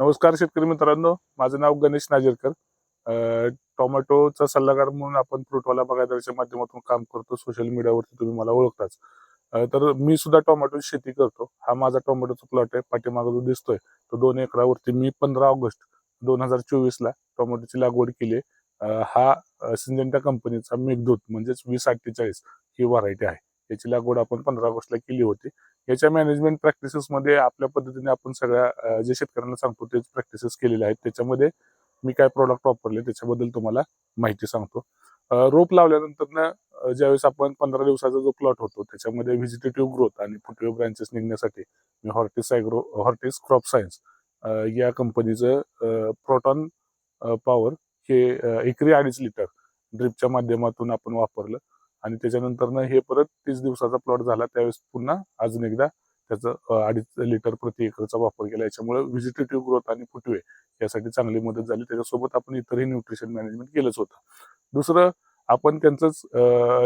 नमस्कार शेतकरी मित्रांनो. माझं नाव गणेश नाजेरकर. टोमॅटोचा सल्लागार म्हणून आपण फ्रुटवाला बागायदाराच्या माध्यमातून काम करतो. सोशल मीडियावरती तुम्ही मला ओळखताच. तर मी सुद्धा टोमॅटोची शेती करतो. हा माझा टोमॅटोचा प्लॉट आहे. पाठीमागे जो दिसतोय तो दोन एकरावरती मी पंधरा ऑगस्ट दोन हजार चोवीसला टोमॅटोची लागवड केली आहे. हा अं, सिंजेंटा कंपनीचा मेघदूत म्हणजेच वीस अठ्ठेचाळीस ही व्हरायटी आहे. याची लागवड आपण पंधरा ऑगस्टला केली होती. याच्या मॅनेजमेंट प्रॅक्टिसेसमध्ये आपल्या पद्धतीने आपण सगळ्या जे शेतकऱ्यांना सांगतो तेच प्रॅक्टिसेस केलेले आहेत. त्याच्यामध्ये मी काय प्रॉडक्ट वापरले त्याच्याबद्दल तुम्हाला माहिती सांगतो. रोप लावल्यानंतर ज्यावेळेस आपण पंधरा दिवसाचा जो प्लॉट होतो त्याच्यामध्ये व्हिजिटेटिव्ह ग्रोथ आणि फुटवे ब्रांचेस निघण्यासाठी मी Hortis agro Hortis crop science या कंपनीचं प्रोटॉन पॉवर हे एकरी अडीच लिटर ड्रिपच्या माध्यमातून आपण वापरलं. आणि त्याच्यानंतर हे परत तीस दिवसाचा प्लॉट झाला. त्यावेळेस पुन्हा अजून एकदा त्याचं अडीच लिटर प्रति एकरचा वापर केला. याच्यामुळे व्हिजिटेटिव्ह ग्रोथ आणि फुटवे यासाठी चांगली मदत झाली. त्याच्यासोबत आपण इतरही न्यूट्रिशन मॅनेजमेंट केलंच होतं. दुसरं आपण त्यांचंच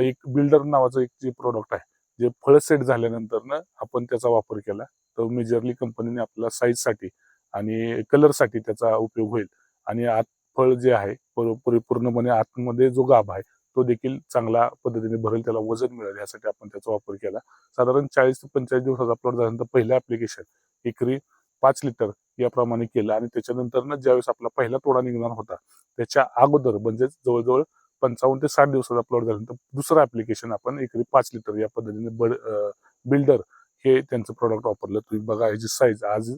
एक बिल्डर नावाचं एक जे प्रोडक्ट आहे जे फळ सेट झाल्यानंतर आपण त्याचा वापर केला. तर मेजरली कंपनीने आपल्याला साईजसाठी आणि कलरसाठी त्याचा उपयोग होईल. आणि आत फळ जे आहे परिपूर्णपणे आतमध्ये जो गाभ आहे तो देखील चांगल्या पद्धतीने भरेल त्याला वजन मिळेल यासाठी आपण त्याचा वापर केला. साधारण चाळीस ते पंचेचाळीस दिवसाचा प्लॉट झाल्यानंतर पहिलं ऍप्लिकेशन एकरी पाच लिटर याप्रमाणे केलं आणि त्याच्यानंतर ज्यावेळेस आपला पहिला तोडा निघणार होता त्याच्या अगोदर म्हणजेच जवळजवळ पंचावन्न ते साठ दिवसाचा प्लॉट झाल्यानंतर दुसरं ऍप्लिकेशन आपण एकरी पाच लिटर या पद्धतीने बड बिल्डर हे त्यांचं प्रोडक्ट वापरलं. तुम्ही बघा याची साईज आज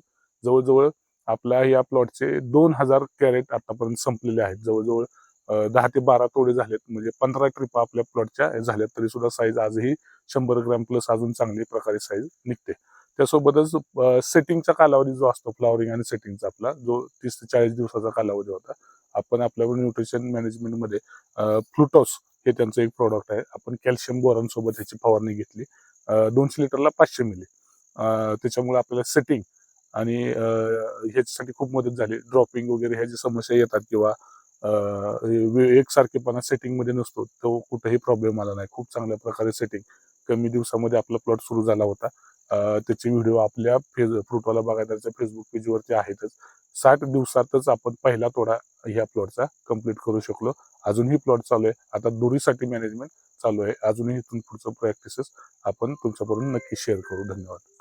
जवळजवळ आपल्या या प्लॉटचे दोन हजार कॅरेट आतापर्यंत संपलेले आहेत. जवळजवळ दहा ते बारा तोडे झालेत. म्हणजे पंधरा क्रिपा आपल्या प्लॉटच्या झाल्यात तरी सुद्धा साईज आजही शंभर ग्रॅम प्लस अजून चांगली प्रकारे साईज निघते. त्यासोबतच सेटिंगचा कालावधी जो असतो फ्लॉवरिंग आणि सेटिंगचा आपला जो तीस ते चाळीस दिवसाचा कालावधी होता आपण आपल्या न्यूट्रिशन मॅनेजमेंटमध्ये फ्लुटॉस हे त्यांचं एक प्रॉडक्ट आहे. आपण कॅल्शियम बोरॉन सोबत ह्याची फवारणी घेतली. दोनशे लिटरला पाचशे मिली. त्याच्यामुळे आपल्याला सेटिंग आणि ह्याच्यासाठी खूप मदत झाली. ड्रॉपिंग वगैरे ह्या ज्या समस्या येतात किंवा एकसारखेपणा सेटिंगमध्ये नसतो. तो कुठेही प्रॉब्लेम आला नाही. खूप चांगल्या प्रकारे सेटिंग कमी दिवसामध्ये आपला प्लॉट सुरू झाला होता. त्याचे व्हिडिओ आपल्या फेस फ्रुटवाला बागायदारच्या फेसबुक पेजवरती आहेतच. साठ दिवसातच आपण पहिला तोडा ह्या प्लॉटचा कंप्लीट करू शकलो. अजूनही प्लॉट चालू आहे. आता दोरीसाठी मॅनेजमेंट चालू आहे. अजूनही इथून पुढचं प्रॅक्टिसेस आपण तुमच्याकडून नक्की शेअर करू. धन्यवाद.